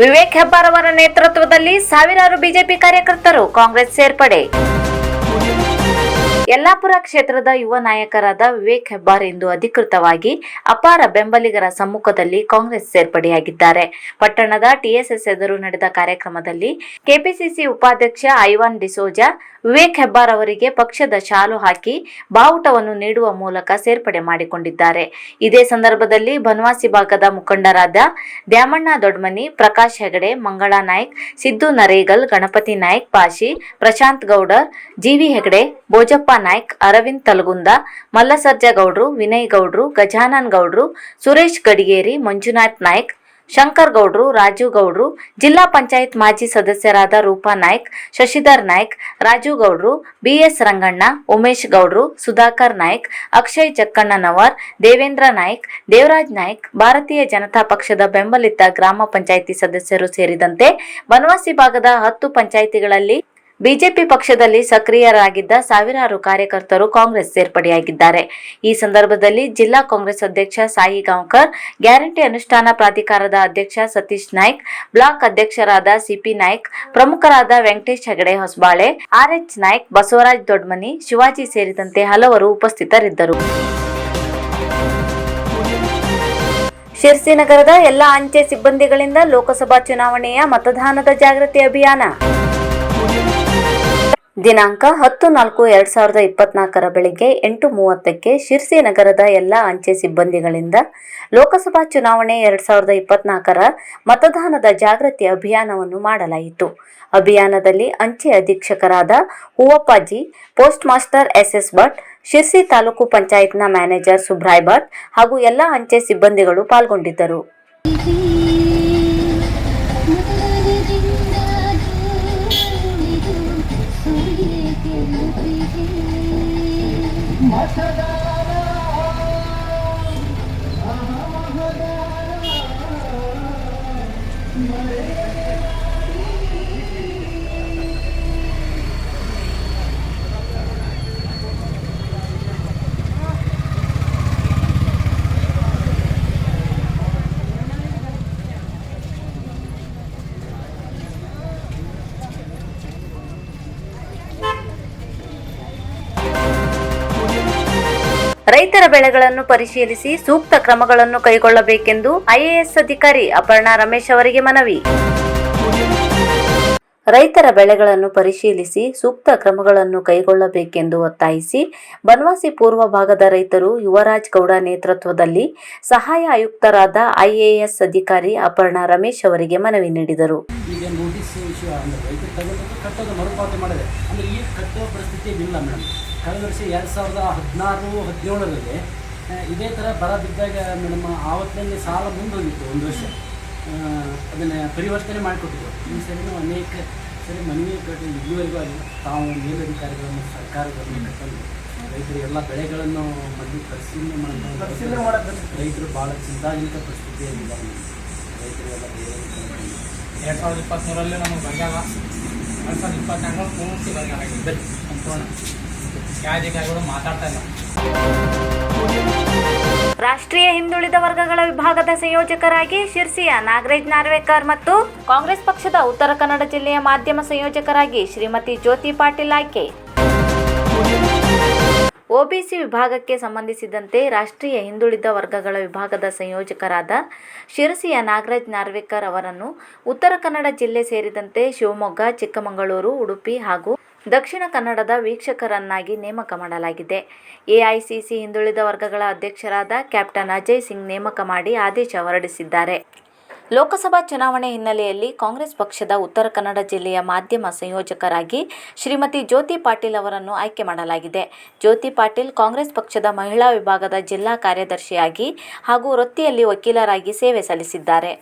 ವಿವೇಕ್ ಹೆಬ್ಬಾರ್ ಅವರ ನೇತೃತ್ವದಲ್ಲಿ ಸಾವಿರಾರು ಬಿಜೆಪಿ ಕಾರ್ಯಕರ್ತರು ಕಾಂಗ್ರೆಸ್ ಸೇರ್ಪಡೆ ಯಲ್ಲಾಪುರ ಕ್ಷೇತ್ರದ ಯುವ ನಾಯಕರಾದ ವಿವೇಕ್ ಹೆಬ್ಬಾರ್ ಇಂದು ಅಧಿಕೃತವಾಗಿ ಅಪಾರ ಬೆಂಬಲಿಗರ ಸಮ್ಮುಖದಲ್ಲಿ ಕಾಂಗ್ರೆಸ್ ಸೇರ್ಪಡೆಯಾಗಿದ್ದಾರೆ. ಪಟ್ಟಣದ ಟಿಎಸ್ಎಸ್ ಎದುರು ನಡೆದ ಕಾರ್ಯಕ್ರಮದಲ್ಲಿ ಕೆಪಿಸಿಸಿ ಉಪಾಧ್ಯಕ್ಷ ಐವಾನ್ ಡಿಸೋಜಾ, ವಿವೇಕ್ ಹೆಬ್ಬಾರ್ ಅವರಿಗೆ ಪಕ್ಷದ ಶಾಲು ಹಾಕಿ ಬಾವುಟವನ್ನು ನೀಡುವ ಮೂಲಕ ಸೇರ್ಪಡೆ ಮಾಡಿಕೊಂಡಿದ್ದಾರೆ. ಇದೇ ಸಂದರ್ಭದಲ್ಲಿ ಬನವಾಸಿ ಭಾಗದ ಮುಖಂಡರಾದ ದ್ಯಾಮಣ್ಣ ದೊಡ್ಮನಿ, ಪ್ರಕಾಶ್ ಹೆಗಡೆ, ಮಂಗಳಾ ನಾಯ್ಕ್, ಸಿದ್ದು ನರೇಗಲ್, ಗಣಪತಿ ನಾಯ್ಕ್, ಪಾಶಿ, ಪ್ರಶಾಂತ್ ಗೌಡರ್ ಜಿವಿ ಹೆಗಡೆ ಬೋಜಪ್ಪ ನಾಯ್ಕ್, ಅರವಿಂದ್ ತಲಗುಂದ ಮಲ್ಲಸರ್ಜ ಗೌಡ್ರು, ವಿನಯ್ ಗೌಡ್ರು, ಗಜಾನನ್ ಗೌಡ್ರು, ಸುರೇಶ್ ಗಡಿಗೇರಿ, ಮಂಜುನಾಥ್ ನಾಯ್ಕ್, ಶಂಕರ್ ಗೌಡ್ರು, ರಾಜು ಗೌಡ್ರು, ಜಿಲ್ಲಾ ಪಂಚಾಯತ್ ಮಾಜಿ ಸದಸ್ಯರಾದ ರೂಪಾ ನಾಯ್ಕ್, ಶಶಿಧರ್ ನಾಯ್ಕ್, ರಾಜು ಗೌಡ್ರು, ಬಿಎಸ್ ರಂಗಣ್ಣ, ಉಮೇಶ್ ಗೌಡ್ರು, ಸುಧಾಕರ್ ನಾಯ್ಕ್, ಅಕ್ಷಯ್ ಚಕ್ಕಣ್ಣನವರ್ ದೇವೇಂದ್ರ ನಾಯ್ಕ್, ದೇವರಾಜ್ ನಾಯ್ಕ್, ಭಾರತೀಯ ಜನತಾ ಪಕ್ಷದ ಬೆಂಬಲಿತ ಗ್ರಾಮ ಪಂಚಾಯಿತಿ ಸದಸ್ಯರು ಸೇರಿದಂತೆ ಬನವಾಸಿ ಭಾಗದ ಹತ್ತು ಪಂಚಾಯಿತಿಗಳಲ್ಲಿ ಬಿಜೆಪಿ ಪಕ್ಷದಲ್ಲಿ ಸಕ್ರಿಯರಾಗಿದ್ದ ಸಾವಿರಾರು ಕಾರ್ಯಕರ್ತರು ಕಾಂಗ್ರೆಸ್ ಸೇರ್ಪಡೆಯಾಗಿದ್ದಾರೆ. ಈ ಸಂದರ್ಭದಲ್ಲಿ ಜಿಲ್ಲಾ ಕಾಂಗ್ರೆಸ್ ಅಧ್ಯಕ್ಷ ಸಾಯಿ ಗಾಂವ್ಕರ್, ಗ್ಯಾರಂಟಿ ಅನುಷ್ಠಾನ ಪ್ರಾಧಿಕಾರದ ಅಧ್ಯಕ್ಷ ಸತೀಶ್ ನಾಯ್ಕ್, ಬ್ಲಾಕ್ ಅಧ್ಯಕ್ಷರಾದ ಸಿಪಿ ನಾಯ್ಕ್, ಪ್ರಮುಖರಾದ ವೆಂಕಟೇಶ್ ಹೆಗಡೆ ಹೊಸಬಾಳೆ ಆರ್ಎಚ್ ನಾಯ್ಕ್, ಬಸವರಾಜ್ ದೊಡ್ಮನಿ, ಶಿವಾಜಿ ಸೇರಿದಂತೆ ಹಲವರು ಉಪಸ್ಥಿತರಿದ್ದರು. ಶಿರ್ಸಿನಗರದ ಎಲ್ಲ ಅಂಚೆ ಸಿಬ್ಬಂದಿಗಳಿಂದ ಲೋಕಸಭಾ ಚುನಾವಣೆಯ ಮತದಾನದ ಜಾಗೃತಿ ಅಭಿಯಾನ. ದಿನಾಂಕ ಹತ್ತು ನಾಲ್ಕು ಎರಡು ಸಾವಿರದ ಇಪ್ಪತ್ನಾಲ್ಕರ ಬೆಳಿಗ್ಗೆ ಎಂಟು ಮೂವತ್ತಕ್ಕೆ ಶಿರ್ಸಿ ನಗರದ ಎಲ್ಲ ಅಂಚೆ ಸಿಬ್ಬಂದಿಗಳಿಂದ ಲೋಕಸಭಾ ಚುನಾವಣೆ ಎರಡು ಸಾವಿರದ ಇಪ್ಪತ್ನಾಲ್ಕರ ಮತದಾನದ ಜಾಗೃತಿ ಅಭಿಯಾನವನ್ನು ಮಾಡಲಾಯಿತು. ಅಭಿಯಾನದಲ್ಲಿ ಅಂಚೆ ಅಧೀಕ್ಷಕರಾದ Huvappaji, post master S S Bhat, Sirsi taluk ಪಂಚಾಯತ್ನ ಮ್ಯಾನೇಜರ್ ಸುಬ್ರಾಯ್ ಭಟ್ ಹಾಗೂ ಎಲ್ಲ ಅಂಚೆ ಸಿಬ್ಬಂದಿಗಳು ಪಾಲ್ಗೊಂಡಿದ್ದರು. ರೈತರ ಬೆಳೆಗಳನ್ನು ಪರಿಶೀಲಿಸಿ ಸೂಕ್ತ ಕ್ರಮಗಳನ್ನು ಕೈಗೊಳ್ಳಬೇಕೆಂದು ಐಎಎಸ್ ಅಧಿಕಾರಿ ಅಪರ್ಣಾ ರಮೇಶ್ ಅವರಿಗೆ ಮನವಿ. ರೈತರ ಬೆಳೆಗಳನ್ನು ಪರಿಶೀಲಿಸಿ ಸೂಕ್ತ ಕ್ರಮಗಳನ್ನು ಕೈಗೊಳ್ಳಬೇಕೆಂದು ಒತ್ತಾಯಿಸಿ ಬನವಾಸಿ ಪೂರ್ವ ಭಾಗದ ರೈತರು ಯುವರಾಜ್ ಗೌಡ ನೇತೃತ್ವದಲ್ಲಿ ಸಹಾಯ ಆಯುಕ್ತರಾದ ಐಎಎಸ್ ಅಧಿಕಾರಿ ಅಪರ್ಣಾ ರಮೇಶ್ ಅವರಿಗೆ ಮನವಿ ನೀಡಿದರು. ಕಳೆದ ವರ್ಷ ಎರಡು ಸಾವಿರದ ಹದಿನಾರು ಹದಿನೇಳರಲ್ಲಿ ಇದೇ ಥರ ಬರ ಬಿದ್ದಾಗ ಮೇಡಮ್ ಆವತ್ತಿನಲ್ಲಿ ಸಾಲ ಮುಂದೋಗಿತ್ತು ಒಂದು ವರ್ಷ. ಅದನ್ನು ಪರಿವರ್ತನೆ ಮಾಡಿಕೊಟ್ಟಿದ್ರು. ಈ ಸರಿನೂ ಅನೇಕ ಸರಿ ಮನವಿ ಕಟ್ಟಿ ಇಲ್ಲಿವರೆಗೂ ಆಗಿಲ್ಲ ತಾವು ಮೇಲಧಿಕಾರಿಗಳನ್ನು ಸರ್ಕಾರಗಳನ್ನು ಕಟ್ಟಲು ರೈತರು ಎಲ್ಲ ಬೆಳೆಗಳನ್ನು ಮೊದಲು ಪರಿಶೀಲನೆ ಪರಿಶೀಲನೆ ಮಾಡಿ ಮಾಡೋದು. ರೈತರು ಭಾಳ ಚಿಂತಾಜನಕ ಪರಿಸ್ಥಿತಿಯಲ್ಲಿದ್ದಾರೆ ರೈತರೆಲ್ಲ ಬೇರೆ ಎರಡು ಸಾವಿರದ ಇಪ್ಪತ್ತ್ಮೂರಲ್ಲೇ ನಮಗೆ ಬರಗಾಲ ಎರಡು ಸಾವಿರದ ಇಪ್ಪತ್ನಾಲ್ಕರಲ್ಲಿ ಪೂರ್ತಿ ಬರಗಾಲ ಆಗಿದೆ. ಸಂಪೂರ್ಣ. ಮಾತಾಡ್ತಾ ಇಲ್ಲ. ರಾಷ್ಟ್ರೀಯ ಹಿಂದುಳಿದ ವರ್ಗಗಳ ವಿಭಾಗದ ಸಂಯೋಜಕರಾಗಿ ಶಿರ್ಸಿಯ ನಾಗರಾಜ್ ನಾರ್ವೇಕರ್ ಮತ್ತು ಕಾಂಗ್ರೆಸ್ ಪಕ್ಷದ ಉತ್ತರ ಕನ್ನಡ ಜಿಲ್ಲೆಯ ಮಾಧ್ಯಮ ಸಂಯೋಜಕರಾಗಿ ಶ್ರೀಮತಿ ಜ್ಯೋತಿ ಪಾಟೀಲ್ ಆಯ್ಕೆ. ಒಬಿಸಿ ವಿಭಾಗಕ್ಕೆ ಸಂಬಂಧಿಸಿದಂತೆ ರಾಷ್ಟ್ರೀಯ ಹಿಂದುಳಿದ ವರ್ಗಗಳ ವಿಭಾಗದ ಸಂಯೋಜಕರಾದ ಶಿರಸಿಯ ನಾಗರಾಜ್ ನಾರ್ವೇಕರ್ ಅವರನ್ನು ಉತ್ತರ ಕನ್ನಡ ಜಿಲ್ಲೆ ಸೇರಿದಂತೆ ಶಿವಮೊಗ್ಗ, ಚಿಕ್ಕಮಗಳೂರು, ಉಡುಪಿ ಹಾಗೂ ದಕ್ಷಿಣ ಕನ್ನಡದ ವೀಕ್ಷಕರನ್ನಾಗಿ ನೇಮಕ ಮಾಡಲಾಗಿದೆ. ಎಐಸಿಸಿ ಹಿಂದುಳಿದ ವರ್ಗಗಳ ಅಧ್ಯಕ್ಷರಾದ ಕ್ಯಾಪ್ಟನ್ ಅಜಯ್ ಸಿಂಗ್ ನೇಮಕ ಮಾಡಿ ಆದೇಶ ಹೊರಡಿಸಿದ್ದಾರೆ. ಲೋಕಸಭಾ ಚುನಾವಣೆ ಹಿನ್ನೆಲೆಯಲ್ಲಿ ಕಾಂಗ್ರೆಸ್ ಪಕ್ಷದ ಉತ್ತರ ಕನ್ನಡ ಜಿಲ್ಲೆಯ ಮಾಧ್ಯಮ ಸಂಯೋಜಕರಾಗಿ ಶ್ರೀಮತಿ ಜ್ಯೋತಿ ಪಾಟೀಲ್ ಅವರನ್ನು ಆಯ್ಕೆ ಮಾಡಲಾಗಿದೆ. ಜ್ಯೋತಿ ಪಾಟೀಲ್ ಕಾಂಗ್ರೆಸ್ ಪಕ್ಷದ ಮಹಿಳಾ ವಿಭಾಗದ ಜಿಲ್ಲಾ ಕಾರ್ಯದರ್ಶಿಯಾಗಿ ಹಾಗೂ ವೃತ್ತಿಯಲ್ಲಿ ವಕೀಲರಾಗಿ ಸೇವೆ ಸಲ್ಲಿಸಿದ್ದಾರೆ.